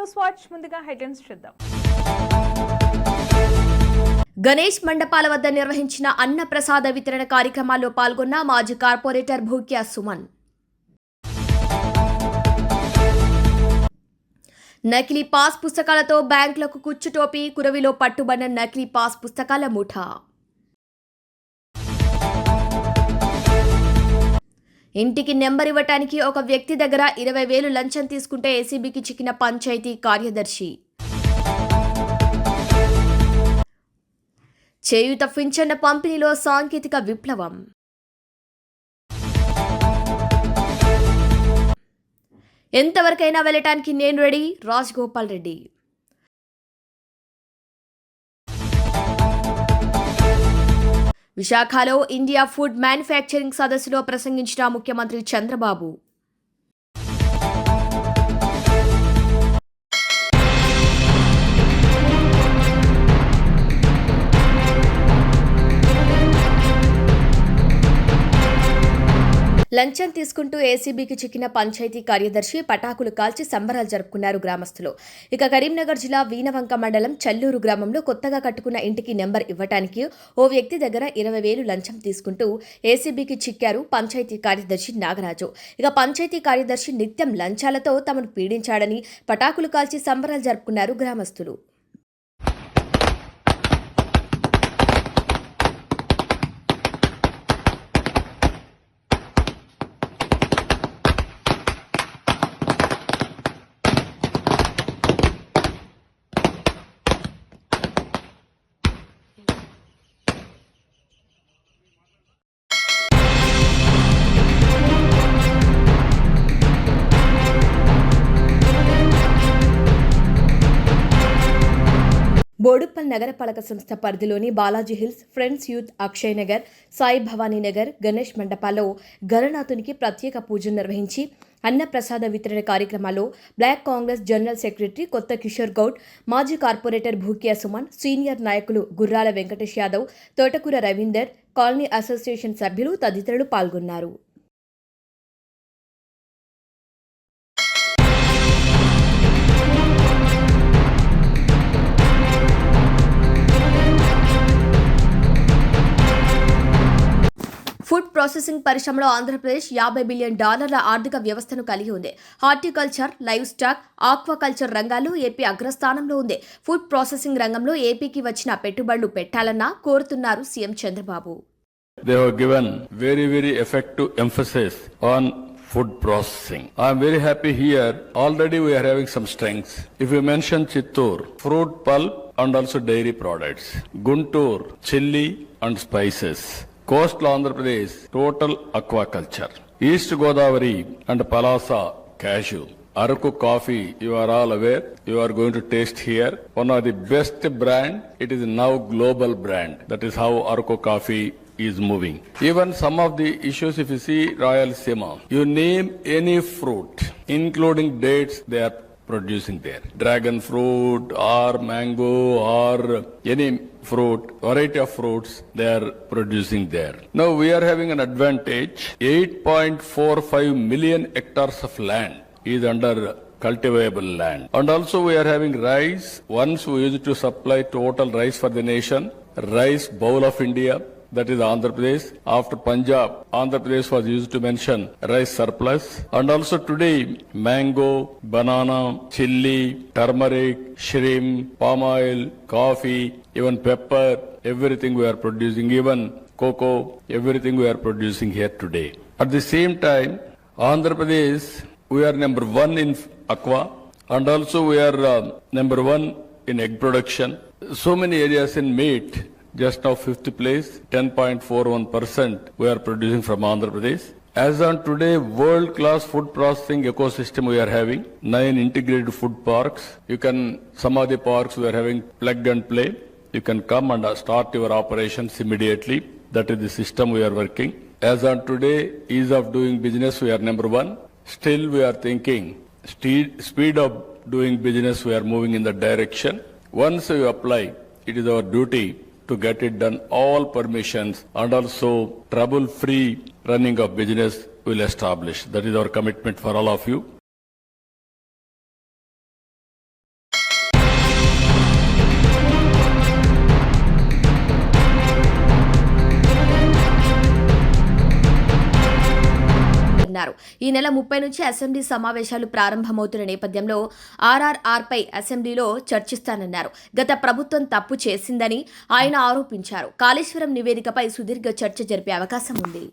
News watch ముందుగా headlines చూద్దాం. గణేష్ మండపాల వద్ద నిర్వహించిన అన్న ప్రసాద వితరణ కార్యక్రమాల్లో పాల్గొన్న మాజీ కార్పొరేటర్ భూక్యా సుమన్. నకిలీ పాస్ పుస్తకాలతో బ్యాంకులకు కుచ్చుటోపి కురవిలో పట్టుబడిన నకిలీ పాస్ పుస్తకాల ముఠా. ఇంటికి నెంబర్ ఇవ్వటానికి ఒక వ్యక్తి దగ్గర ఇరవై వేలు లంచం తీసుకుంటే ఏసీబీకి చిక్కిన పంచాయతీ కార్యదర్శి. చేయుత ఫించన్న పంపిణీలో సాంకేతిక విప్లవం. ఎంతవరకైనా వెళ్ళటానికి నేను రెడీ రాజ్ గోపాల్ రెడ్డి. విశాఖలో ఇండియా ఫుడ్ మ్యానుఫ్యాక్చరింగ్ సదస్సులో ప్రసంగించిన ముఖ్యమంత్రి చంద్రబాబు. లంచం తీసుకుంటూ ఏసీబీకి చిక్కిన పంచాయతీ కార్యదర్శి పటాకులు కాల్చి సంబరాలు జరుపుకున్నారు గ్రామస్తులు. ఇక కరీంనగర్ జిల్లా వీనవంక మండలం చల్లూరు గ్రామంలో కొత్తగా కట్టుకున్న ఇంటికి నెంబర్ ఇవ్వటానికి ఓ వ్యక్తి దగ్గర ఇరవై వేలు లంచం తీసుకుంటూ ఏసీబీకి చిక్కారు పంచాయతీ కార్యదర్శి నాగరాజు. ఇక పంచాయతీ కార్యదర్శి నిత్యం లంచాలతో తమను పీడించాడని పటాకులు కాల్చి సంబరాలు జరుపుకున్నారు గ్రామస్తులు. బోడుప్పల్ నగరపాలక సంస్థ పరిధిలోని Balaji hills friends youth Akshay Nagar Sai Bhavani Nagar Ganesh మండపాల్లో గణనాథునికి ప్రత్యేక పూజలు నిర్వహించి అన్నప్రసాద వితరణ కార్యక్రమాల్లో బ్లాక్ కాంగ్రెస్ జనరల్ సెక్రటరీ కొత్త కిషోర్ గౌడ్ మాజీ కార్పొరేటర్ భూకియా సుమన్ సీనియర్ నాయకులు గుర్రాల వెంకటేష్ యాదవ్ తోటకూర రవీందర్ కాలనీ అసోసియేషన్ సభ్యులు తదితరులు పాల్గొన్నారు. ఫుడ్ ప్రాసెసింగ్ పరిశ్రమలో ఆంధ్రప్రదేశ్ యాభై బిలియన్ డాలర్ల ఆర్థిక వ్యవస్థను కలిగి ఉంది హార్టికల్చర్ లైవ్ స్టాక్ ఆక్వాకల్చర్ రంగాల్లో ఏపీ అగ్రస్థానంలో ఉంది ఫుడ్ ప్రాసెసింగ్ రంగంలో ఏపీకి వచ్చిన పెట్టుబడులు పెట్టాలన్నా కోరుతున్నారు CM Chandrababu They have given very, very effective emphasis on food processing. I am very happy here. Already we are having some strengths. If you mention Chittur, fruit pulp and also dairy products. Guntur, chili and spices. coastal Andhra Pradesh, total aquaculture. East Godavari and Palasa, casual. Aruku coffee, you are all aware, you are going to taste here. One of the best brand, it is now global brand. That is how Aruku coffee is moving. Even some of the issues, if you see Royal Sima, you name any fruit, including dates, they are producing there. Dragon fruit or mango or any fruit, variety of fruits, they are producing there. Now we are having an advantage. 8.45 million hectares of land is under cultivable land. And also we are having rice. Once we used to supply total rice for the nation, rice bowl of India, that is Andhra Pradesh. After Punjab, Andhra Pradesh was used to mention rice surplus. And also today, mango, banana, chili, turmeric, shrimp, palm oil, coffee, even pepper, everything we are producing, even cocoa, everything we are producing here today. At the same time, Andhra Pradesh, we are number one in aqua and also we are uh, number one in egg production. So many areas in meat, just now fifth place, 10.41% we are producing from Andhra Pradesh. As on today, world-class food processing ecosystem we are having, nine integrated food parks. You can, some of the parks we are having plug and play. You can come and uh, start your operations immediately. That is the system we are working. As on today, ease of doing business, we are number one. Still, we are thinking speed, speed of doing business, we are moving in that direction. Once you apply, it is our duty to get it done, all permissions and also trouble-free running of business will establish. That is our commitment for all of you. ఈ నెల ముప్పై నుంచి assembly సమావేశాలు ప్రారంభమవుతున్న నేపథ్యంలో ఆర్ఆర్ఆర్పై అసెంబ్లీలో చర్చిస్తానన్నారు. గత ప్రభుత్వం తప్పు చేసిందని ఆయన ఆరోపించారు. కాళేశ్వరం నివేదికపై సుదీర్ఘ చర్చ జరిపే అవకాశం ఉంది.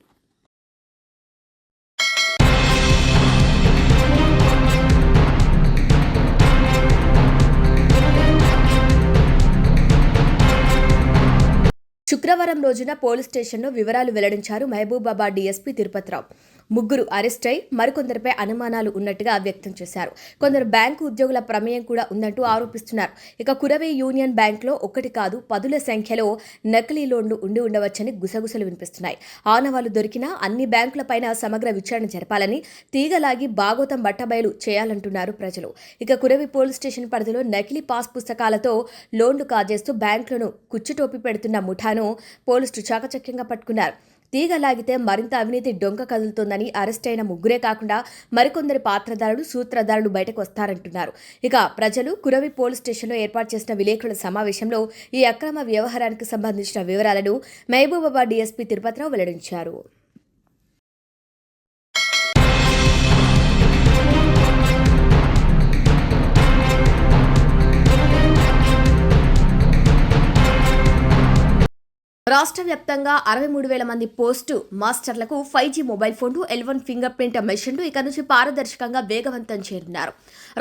శుక్రవారం రోజున పోలీస్ స్టేషన్లో వివరాలు వెల్లడించారు మహబూబాబాద్ డీఎస్పీ తిరుపతిరావు. ముగ్గురు అరెస్ట్ అయి మరికొందరిపై అనుమానాలు ఉన్నట్టుగా వ్యక్తం చేశారు. కొందరు బ్యాంకు ఉద్యోగుల ప్రమేయం కూడా ఉందంటూ ఆరోపిస్తున్నారు. ఇక కురవే యూనియన్ బ్యాంక్లో ఒకటి కాదు పదుల సంఖ్యలో నకిలీ లోన్లు ఉండి ఉండవచ్చని గుసగుసలు వినిపిస్తున్నాయి. ఆనవాళ్ళు దొరికినా అన్ని బ్యాంకులపైన సమగ్ర విచారణ జరపాలని తీగలాగి బాగోతం బట్టబయలు చేయాలంటున్నారు ప్రజలు. ఇక కురవి పోలీస్ స్టేషన్ పరిధిలో నకిలీ పాస్ పుస్తకాలతో లోన్లు కాజేస్తూ బ్యాంకులను కుచ్చుటోపి పెడుతున్న ముఠాను పోలీసులు చాకచక్యంగా పట్టుకున్నారు. తీగ లాగితే మరింత అవినీతి డొంక కదులుతోందని అరెస్ట్ అయిన ముగ్గురే కాకుండా మరికొందరు పాత్రధారులు సూత్రధారులు బయటకు వస్తారంటున్నారు. ఇక ప్రజలు కురవి పోలీస్ స్టేషన్లో ఏర్పాటు చేసిన విలేకరుల సమావేశంలో ఈ అక్రమ వ్యవహారానికి సంబంధించిన వివరాలను మహబూబాబాద్ డీఎస్పీ తిరుపతిరావు వెల్లడించారు. రాష్ట్ర వ్యాప్తంగా అరవై మూడు వేల మంది పోస్టు మాస్టర్లకు ఫైవ్ జీ మొబైల్ ఫోన్లు ఎల్వన్ ఫింగర్ ప్రింట్ మెషిన్లు ఇక నుంచి పారదర్శకంగా వేగవంతం చేరున్నారు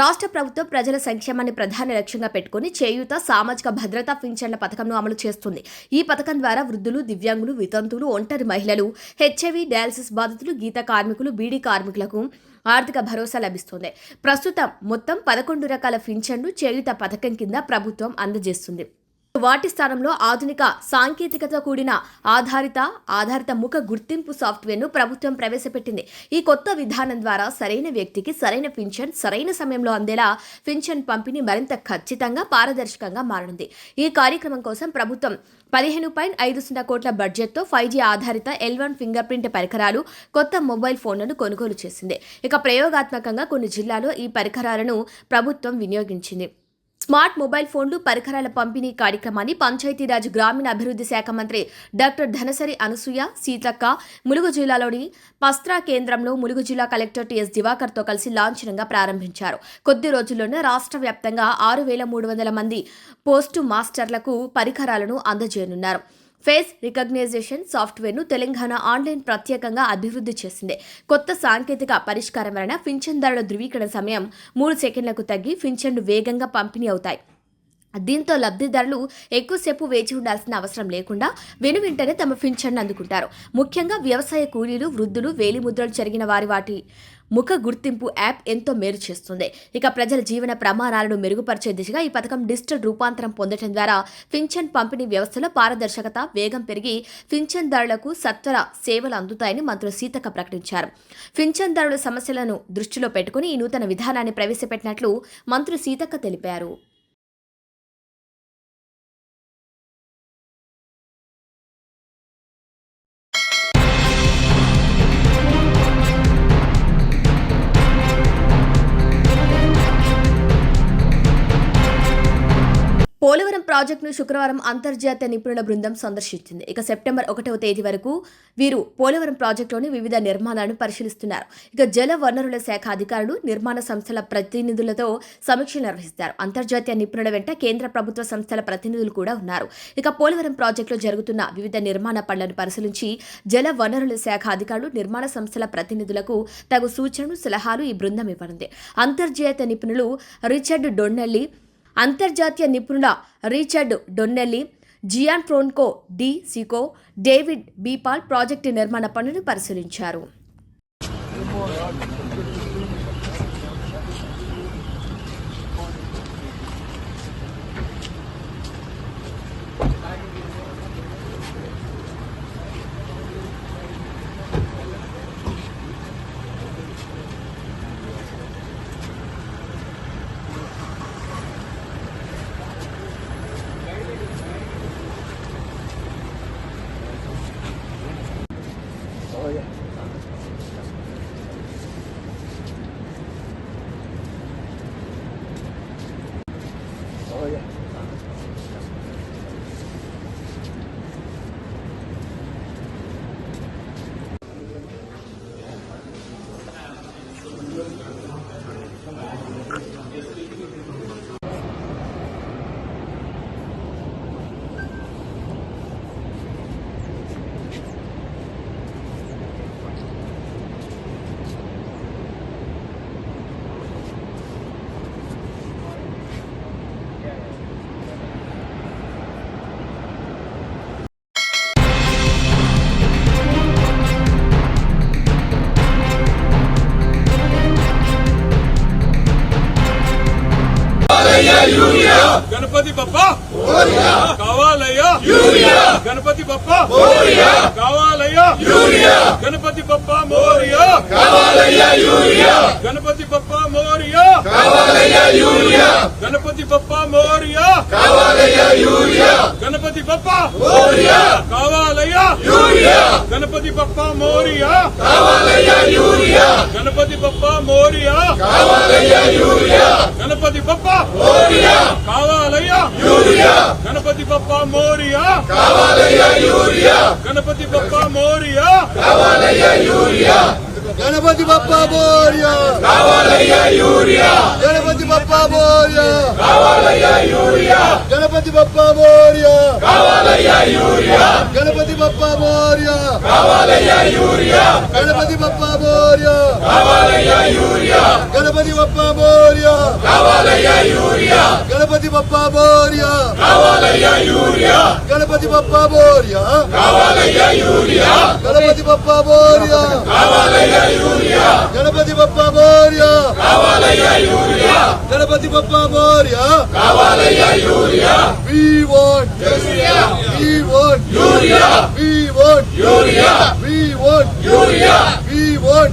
రాష్ట్ర ప్రభుత్వం ప్రజల సంక్షేమాన్ని ప్రధాన లక్ష్యంగా పెట్టుకుని చేయూత సామాజిక భద్రతా పింఛన్ల పథకంను అమలు చేస్తుంది. ఈ పథకం ద్వారా వృద్ధులు దివ్యాంగులు వితంతువులు ఒంటరి మహిళలు హెచ్ఐవి డయాలసిస్ బాధితులు గీత కార్మికులు బీడీ కార్మికులకు ఆర్థిక భరోసా లభిస్తుంది. ప్రస్తుతం మొత్తం పదకొండు రకాల పింఛన్లు చేయూత పథకం కింద ప్రభుత్వం అందజేస్తుంది. వాటి స్థానంలో ఆధునిక సాంకేతికత కూడిన ఆధారిత ఆధారిత ముఖ గుర్తింపు సాఫ్ట్వేర్ను ప్రభుత్వం ప్రవేశపెట్టింది. ఈ కొత్త విధానం ద్వారా సరైన వ్యక్తికి సరైన పింఛన్ సరైన సమయంలో అందేలా పింఛన్ పంపిణీ మరింత ఖచ్చితంగా పారదర్శకంగా మారనుంది. ఈ కార్యక్రమం కోసం ప్రభుత్వం పదిహేను పాయింట్ ఐదు సున్నా కోట్ల బడ్జెట్తో ఫైవ్ జీ ఆధారిత ఎల్ వన్ ఫింగర్ ప్రింట్ పరికరాలు కొత్త మొబైల్ ఫోన్లను కొనుగోలు చేసింది. ఇక ప్రయోగాత్మకంగా కొన్ని జిల్లాలో ఈ పరికరాలను ప్రభుత్వం వినియోగించింది. స్మార్ట్ మొబైల్ ఫోన్లు పరికరాల పంపిణీ కార్యక్రమాన్ని పంచాయతీరాజ్ గ్రామీణ అభివృద్ధి శాఖ మంత్రి డాక్టర్ ధనసరి అనసూయ సీతక్క ములుగు జిల్లాలోని పస్త్రా కేంద్రంలో ములుగు జిల్లా కలెక్టర్ టిఎస్ దివాకర్తో కలిసి లాంఛనంగా ప్రారంభించారు. కొద్ది రోజుల్లోనే రాష్ట్ర వ్యాప్తంగా ఆరు వేల మూడు వందల మంది పోస్టు మాస్టర్లకు పరికరాలను అందజేయనున్నారు. ఫేస్ రికగ్నైజేషన్ సాఫ్ట్వేర్ను తెలంగాణ ఆన్లైన్ ప్రత్యేకంగా అభివృద్ధి చేసింది. కొత్త సాంకేతిక పరిష్కారం వలన పింఛన్దారుల ధృవీకరణ సమయం మూడు సెకండ్లకు తగ్గి పింఛన్లు వేగంగా పంపిణీ అవుతాయి. దీంతో లబ్ధిదారులు ఎక్కువసేపు వేచి ఉండాల్సిన అవసరం లేకుండా వెను వెంటనే తమ పింఛన్ను అందుకుంటారు. ముఖ్యంగా వ్యవసాయ కూలీలు వృద్ధులు వేలిముద్రలు జరిగిన వారి వాటి ముఖ గుర్తింపు యాప్ ఎంతో మేలు చేస్తుంది. ఇక ప్రజల జీవన ప్రమాణాలను మెరుగుపరిచే దిశగా ఈ పథకం డిజిటల్ రూపాంతరం పొందడం ద్వారా పింఛన్ పంపిణీ వ్యవస్థలో పారదర్శకత వేగం పెరిగి పింఛన్దారులకు సత్వర సేవలు అందుతాయని మంత్రి సీతక్క ప్రకటించారు. పింఛన్దారుల సమస్యలను దృష్టిలో పెట్టుకుని ఈ నూతన విధానాన్ని ప్రవేశపెట్టినట్లు మంత్రి సీతక్క తెలిపారు. ప్రాజెక్టును శుక్రవారం అంతర్జాతీయ నిపుణుల బృందం సందర్శించింది. ఇక సెప్టెంబర్ ఒకటవ తేదీ వరకు వీరు పోలవరం ప్రాజెక్టులోని వివిధ నిర్మాణాలను పరిశీలిస్తున్నారు. ఇక జల వనరుల శాఖ అధికారులు నిర్మాణ సంస్థల ప్రతినిధులతో సమీక్ష నిర్వహిస్తారు. అంతర్జాతీయ నిపుణుల వెంట కేంద్ర ప్రభుత్వ సంస్థల ప్రతినిధులు కూడా ఉన్నారు. ఇక పోలవరం ప్రాజెక్టులో జరుగుతున్న వివిధ నిర్మాణ పనులను పరిశీలించి జల వనరుల శాఖ అధికారులు నిర్మాణ సంస్థల ప్రతినిధులకు తగు సూచనలు సలహాలు ఈ బృందం ఇవ్వనుంది. అంతర్జాతీయ నిపుణులు రిచర్డ్ డొన్నెల్లి అంతర్జాతీయ నిపుణుల Richard Donnelly Gian Franco De Sico David బీపాల్ project నిర్మాణ పనులను పరిశీలించారు. గణపతి బప్ప. కావాలయ్యా. గణపతి బప్ప. కావాలయ్యా. గణపతి బప్ప మోరియా. గణపతి బప్ప మోరియా. గణపతి బప్ప మోరియా. గణపతి బప్ప యూరియా. గణపతి బప్ప మోరియా. కావాలయ్యా యూరియా. గణపతి బప్ప మోరియా. కావాలయ్యా యూరియా. గణపతి బప్ప మోరియా. కావాలయ్యా. యూరియా. గణపతి బప్ప మోరియా. కావాలయ్యా యూరియా. గణపతి బప్ప మోరియా. కావాలయ్యా urea. Ganapati Bappa Morya Ganapati Bappa Morya Ganapati Bappa Morya Ganapati Bappa Morya Ganapati Bappa Morya Ganapati Bappa Morya Ganapati Bappa Morya Ganapati Bappa Morya Ganapati Yurya Ganapati Bappa Borya Kavalaya Yurya Ganapati Bappa Borya Kavalaya Yurya We want Yurya We want We want We want We want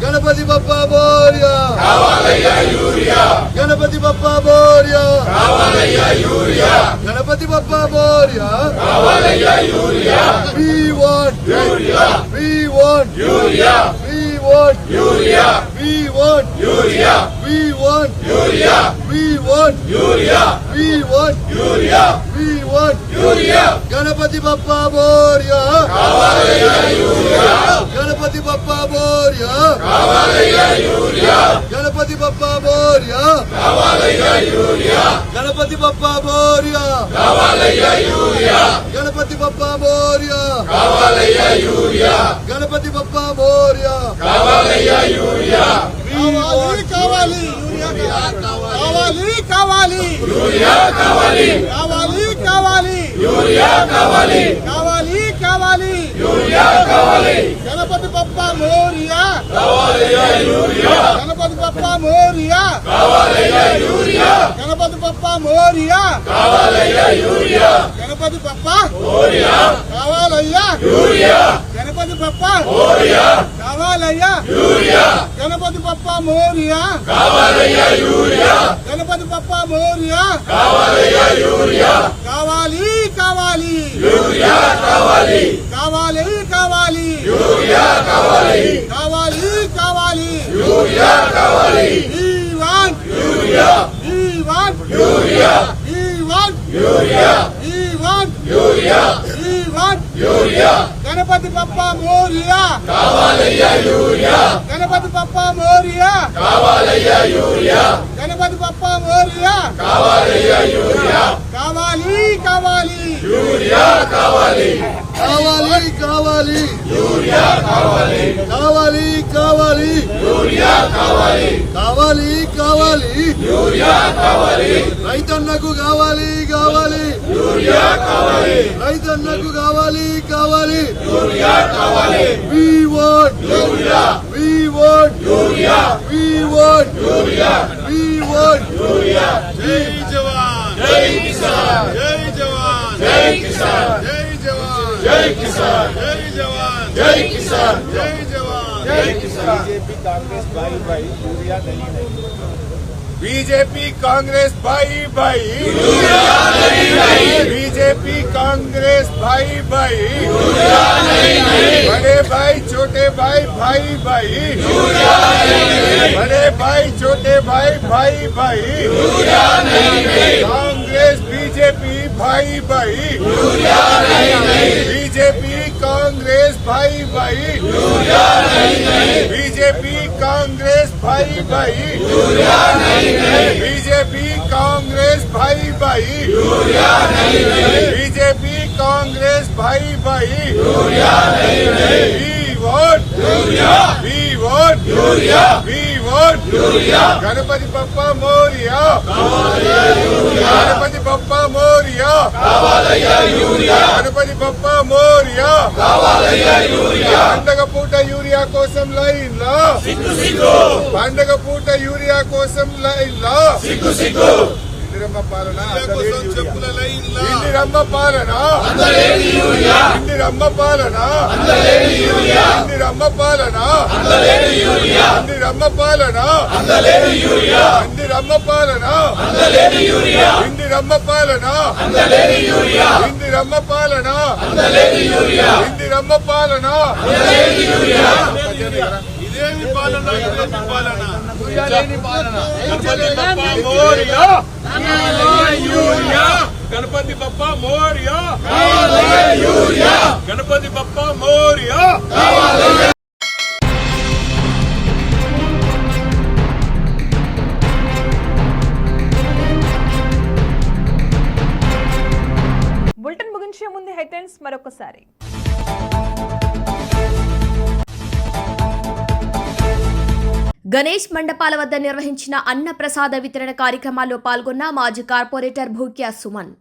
Ganapati Bappa Borya Kavalaya Yurya Ganapati Bappa Borya Kavalaya Bappa Morya Ganapati Bappa Morya we want we want we want we want we want we want we want we want Ganapati Bappa Morya Ganapati Bappa Morya Ganapati Bappa Morya Ganapati కావాలయ్యా urea Ganapati Bappa Morya కావాలయ్యా urea Ganapati Bappa Morya కావాలయ్యా urea కావాలి కావాలి కావాలి కావాలి urea కావాలి కావాలి కావాలి యూరియా కావాలి కావాలి కావాలి యూరియా కావాలి గణపతి బప్ప మోరియా. గణపతి బప్ప మోరియా. గణపతి బప్ప కావాలయ్యా. గణపతి బప్ప కావాలయ్యా. గణపతి బప్ప మోరియా. గణపతి బప్ప మోరియా. కావాలి కావాలి. కావాలి. కావాలి. కావాలి యూరియా కావాలి urea urea urea urea urea Ganapati Bappa Morya కావాలయ్యా యూరియా గణపతి పప్ప మోరియా కావాలయ్యా యూరియా గణపతి పప్ప మోరియా కావాలయ్యా యూరియా కావాలి కావాలి యూరియా కావాలి కావాలి కావాలి కావాలి కావాలి కావాలి కావాలి రైతన్నకు కావాలి కావాలి రైతన్నకు కావాలి కావాలి we want we want we want we want జై జవాన్ జై కిసాన్ जय किसान। जय जवान। जय किसान। बीजेपी कांग्रेस भाई भाई यूरिया नहीं है। बीजेपी कांग्रेस भाई भाई। यूरिया नहीं नहीं बीजेपी कांग्रेस भाई भाई। यूरिया नहीं नहीं बड़े भाई छोटे भाई भाई भाई। यूरिया नहीं नहीं बड़े भाई छोटे भाई भाई भाई। यूरिया नहीं नहीं भाई भाई। यूरिया नहीं नहीं बीजेपी, कांग्रेस, भाई भाई। यूरिया नहीं नहीं बीजेपी, कांग्रेस, भाई भाई। यूरिया नहीं नहीं we vote. Urea we vote. Urea we vote. Urea Ganapati Bappa Morya. कावलैया urea Ganapati Bappa Morya. कावलैया यूरिया गणपति बप्पा मोरिया। कावलैया यूरिया యూరియా కోసం లైన్లో పండగ పూట యూరియా కోసం లైన్లో ఇందిరమ్మ పాలన కోసం చెప్పుల లైన్ల? ఇందిరమ్మ పాలన ఇందిరమ్మ పాలన ఇందిరమ్మ పాలన ఇందిరమ్మ పాలన ఇందిరమ్మ పాలన ఇందిరమ్మ పాలన ఇందిరమ్మ పాలన ఇందిరమ్మ పాలన ఇదేమి పాలన ఇదేమి పాలన గణపతి బప్ప మోరియా యూరియా గణపతి బప్పా మోరియా గణపతి బప్పా మోరియా బులెటిన్ ముగించే ముందు హెడ్లైన్స్ మరొకసారి. గణేష్ మండపాల వద్ద నిర్వహించిన అన్న ప్రసాద వితరణ కార్యక్రమాల్లో పాల్గొన్న మాజీ కార్పొరేటర్ భూక్యా సుమన్.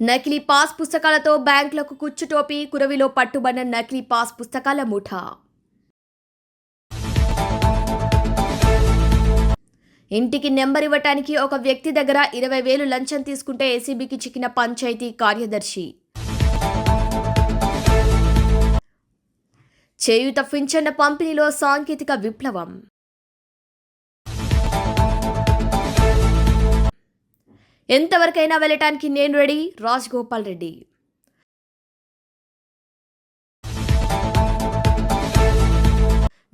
నకిలీ పాస్ పుస్తకాలతో బ్యాంకులకు కుచ్చుటోపి కురవిలో పట్టుబడిన నకిలీ పాస్ పుస్తకాల ముఠా. ఇంటికి నెంబర్ ఇవ్వటానికి ఒక వ్యక్తి దగ్గర ఇరవై వేలు లంచం తీసుకుంటే ఏసీబీకి చిక్కిన పంచాయతీ కార్యదర్శి. చేయూత పింఛన్ల పంపిణీలో సాంకేతిక విప్లవం. ఎంతవరకైనా వెళ్ళటానికి నేను రెడీ రాజ్ గోపాల్ రెడ్డి.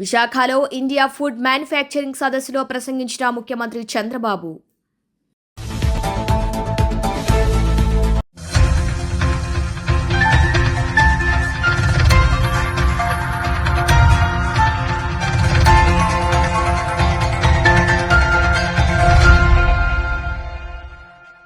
విశాఖలో ఇండియా ఫుడ్ మ్యానుఫ్యాక్చరింగ్ సదస్సులో ప్రసంగించిన ముఖ్యమంత్రి చంద్రబాబు.